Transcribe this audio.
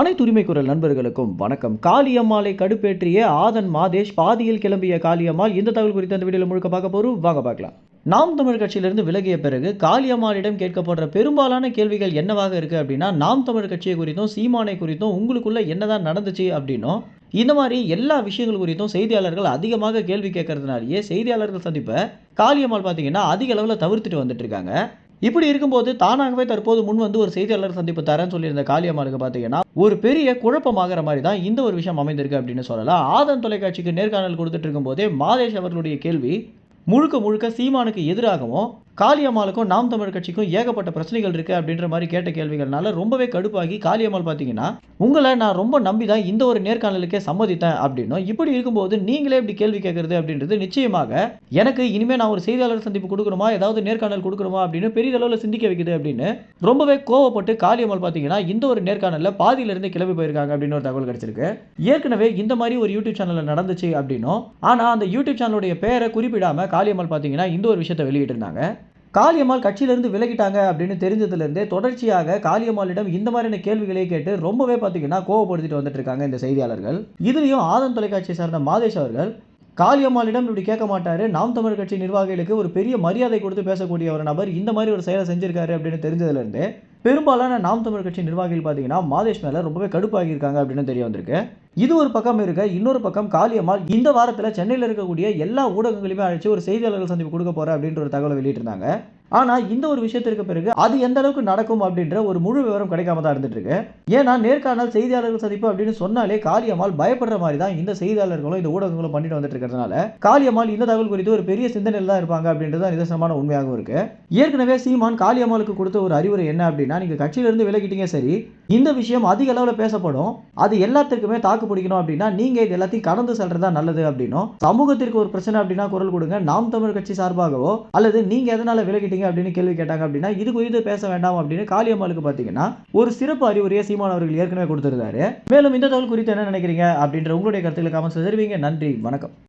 அனைத்து உரிமை குரல் நண்பர்களுக்கும் வணக்கம். காளியம்மாளை கடுப்பேற்றிய ஆதன் மாதேஷ் பாதியில் கிளம்பிய காளியம்மாள் இந்த தகவல் குறித்து அந்த வீடியோவில் முழுக்க பார்க்க போகிறோம் வாங்க பார்க்கலாம். நாம் தமிழ் கட்சியிலிருந்து விலகிய பிறகு காளியம்மாளிடம் கேட்கப்படுற பெரும்பாலான கேள்விகள் என்னவாக இருக்கு அப்படின்னா நாம் தமிழ் கட்சியை குறித்தும் சீமானை குறித்தும் உங்களுக்குள்ளே என்னதான் நடந்துச்சு அப்படின்னும் இந்த மாதிரி எல்லா விஷயங்கள் குறித்தும் செய்தியாளர்கள் அதிகமாக கேள்வி கேட்கறதுனாலேயே செய்தியாளர்கள் சந்திப்பை காளியம்மாள் பார்த்தீங்கன்னா அதிக அளவில் தவிர்த்துட்டு வந்துட்டு இருக்காங்க. இப்படி இருக்கும்போது தானாகவே தற்போது முன் வந்து ஒரு செய்தியாளர் சந்திப்பு தரேன்னு சொல்லியிருந்த காளியம்மாளுக்கு பார்த்தீங்கன்னா ஒரு பெரிய குழப்பமாகிற மாதிரி தான் இந்த ஒரு விஷயம் அமைந்திருக்கு அப்படின்னு சொல்லலாம். ஆதன் தொலைக்காட்சிக்கு நேர்காணல் கொடுத்துட்டு இருக்கும்போதே மாதேஷ் அவர்களுடைய கேள்வி முழுக்க முழுக்க சீமானுக்கு எதிராகவும் காளியம்மாளுக்கும் நாம் தமிழ் கட்சிக்கும் ஏகப்பட்ட பிரச்சனைகள் இருக்குது அப்படின்ற மாதிரி கேட்ட கேள்விகள்னால ரொம்பவே கடுப்பாகி காளியம்மாள் பார்த்தீங்கன்னா உங்களை நான் ரொம்ப நம்பி தான் இந்த ஒரு நேர்காணலுக்கே சம்மதித்தேன் அப்படின்னும் இப்படி இருக்கும்போது நீங்களே இப்படி கேள்வி கேட்குறது அப்படின்றது நிச்சயமாக எனக்கு இனிமேல் நான் ஒரு செய்தியாளர் சந்திப்பு கொடுக்கணுமா? ஏதாவது நேர்காணல் கொடுக்கணுமா? அப்படின்னு பெரிய அளவில் சிந்திக்க வைக்குது அப்படின்னு. ரொம்பவே கோவப்பட்டு காளியம்மாள் பார்த்தீங்கன்னா இந்த ஒரு நேர்காணலில் பாதியிலிருந்து கிளம்பி போயிருக்காங்க அப்படின்னு ஒரு தகவல் கிடைச்சிருக்கு. ஏற்கனவே இந்த மாதிரி ஒரு யூடியூப் சேனலில் நடந்துச்சு அப்படின்னும். ஆனால் அந்த யூடியூப் சேனலுடைய பேரை குறிப்பிடாமல் காளியம்மாள் பார்த்தீங்கன்னா இந்த ஒரு விஷயத்தை வெளியிட்டிருந்தாங்க. காளியம்மாள் கட்சியிலேருந்து விலகிட்டாங்க அப்படின்னு தெரிஞ்சதுலேருந்தே தொடர்ச்சியாக காளியம்மாளிடம் இந்த மாதிரியான கேள்விகளை கேட்டு ரொம்பவே பார்த்தீங்கன்னா கோவப்படுத்திட்டு வந்துட்டு இருக்காங்க இந்த செய்தியாளர்கள். இதுலேயும் ஆதன் தொலைக்காட்சியை சார்ந்த மாதேஷ் அவர்கள் காளியம்மாளிடம் இப்படி கேட்க மாட்டார் நாம் தமிழ் கட்சி நிர்வாகிகளுக்கு ஒரு பெரிய மரியாதை கொடுத்து பேசக்கூடிய ஒரு நபர் இந்த மாதிரி ஒரு செயலை செஞ்சிருக்காரு அப்படின்னு தெரிஞ்சதுலேருந்து பெரும்பாலான நாம் தமிழ் கட்சி நிர்வாகிகள் பார்த்தீங்கன்னா மாதேஷ் மேலே ரொம்பவே கடுப்பாகி இருக்காங்க அப்படின்னு தெரிய வந்திருக்கு. இது ஒரு பக்கம் இருக்க இன்னொரு பக்கம் காளியம்மாள் இந்த வாரத்தில் சென்னையில் இருக்கக்கூடிய எல்லா ஊடகங்களையுமே அழைச்சி ஒரு செய்தியாளர்கள் சந்திப்பு கொடுக்க போகிறேன் அப்படின்ற ஒரு தகவலை வெளியிட்டிருந்தாங்க. ஆனால் இந்த ஒரு விஷயத்திற்கு பிறகு அது எந்த அளவுக்கு நடக்கும் அப்படின்ற ஒரு முழு விவரம் கிடைக்காம தான் இருந்துட்டு இருக்கு ஏன்னா நேர்காணல் செய்தியாளர்கள் சந்திப்பு அப்படின்னு சொன்னாலே காளியம்மாள் பயப்படுற மாதிரி தான் இந்த செய்தியாளர்களும் இந்த ஊடகங்களும் பண்ணிட்டு வந்துட்டு இருக்கிறதுனால காளியம்மாள் இந்த தகவல் குறித்து ஒரு பெரிய சிந்தனையில் தான் இருப்பாங்க அப்படின்றது தான் நிதர்சனமான உண்மையாகவும் இருக்கு. ஏற்கனவே சீமான் காளியம்மாளுக்கு கொடுத்த ஒரு அறிவுரை என்ன அப்படின்னா நீங்க கட்சியிலிருந்து விலகிட்டீங்க சரி. இந்த விஷயம் அதிக அளவில் பேசப்படும். அது எல்லாத்துக்குமே தாக்கு பிடிக்கணும் அப்படின்னா நீங்க இது எல்லாத்தையும் கடந்து செல்றதா நல்லது அப்படின்னும். சமூகத்திற்கு ஒரு பிரச்சனை அப்படின்னா குரல் கொடுங்க. நாம் தமிழ் கட்சி சார்பாகவோ அல்லது நீங்க எதனால விலகிட்டீங்க அப்படின்னு கேள்வி கேட்டாங்க அப்படின்னா இது குறித்து பேச வேண்டாம் அப்படின்னு காளியம்மாளுக்கு பாத்தீங்கன்னா ஒரு சிறப்பு அறிவுரையை சீமான் அவர்கள் ஏற்கனவே கொடுத்திருந்தாரு. மேலும் இந்த தகவல் குறித்து என்ன நினைக்கிறீங்க அப்படின்ற உங்களுடைய கருத்துக்களை கமெண்ட்ஸ் தெரிவிங்க. நன்றி. வணக்கம்.